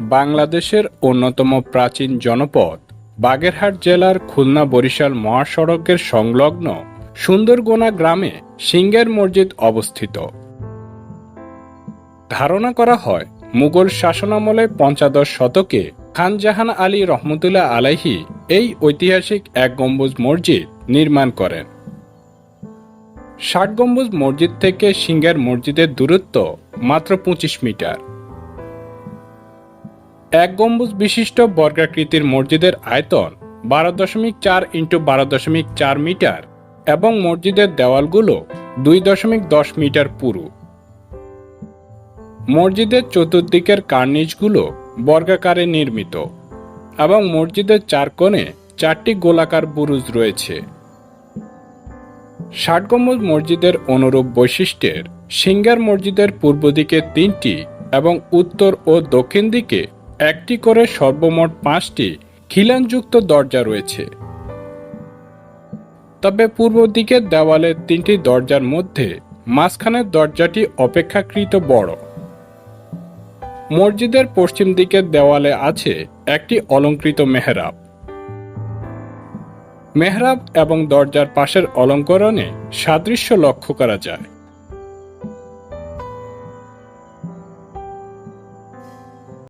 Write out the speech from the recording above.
বাংলাদেশের অন্যতম প্রাচীন জনপদ। বাগেরহাট জেলার খুলনা বরিশাল মহাসড়কের সংলগ্ন সুন্দরগোনা গ্রামে সিঙ্গের মসজিদ অবস্থিত। ধারণা করা হয়, মুঘল শাসনামলে পঞ্চাদশ শতকে খান জাহান আলী রহমতুল্লাহ আলাইহি এই ঐতিহাসিক এক গম্বুজ মসজিদ নির্মাণ করেন। ষাট গম্বুজ মসজিদ থেকে সিঙ্গার মসজিদের দূরত্ব মাত্র পঁচিশ মিটার। এক গম্বুজ বিশিষ্ট বর্গাকৃতির মসজিদের আয়তন বারো দশমিক চার ইন্টু বারো দশমিক চার মিটার এবং মসজিদের দেওয়ালগুলো দুই দশমিক দশ মিটার পুরু। মসজিদের চতুর্দিকের কার্নিশগুলো বর্গাকারে নির্মিত এবং মসজিদের চার কোণে চারটি গোলাকার বুরুজ রয়েছে। ষাট গম্বুজ মসজিদের অনুরূপ বৈশিষ্ট্যের সিঙ্গার মসজিদের পূর্ব দিকে তিনটি এবং উত্তর ও দক্ষিণ দিকে একটি করে সর্বমোট পাঁচটি খিলানযুক্ত দরজা রয়েছে। তবে পূর্ব দিকের দেওয়ালের তিনটি দরজার মধ্যে মাঝখানের দরজাটি অপেক্ষাকৃত বড়। মসজিদের পশ্চিম দিকের দেওয়ালে আছে একটি অলঙ্কৃত মেহরাব। মেহরাব এবং দরজার পাশের অলঙ্করণে সাদৃশ্য লক্ষ্য করা যায়।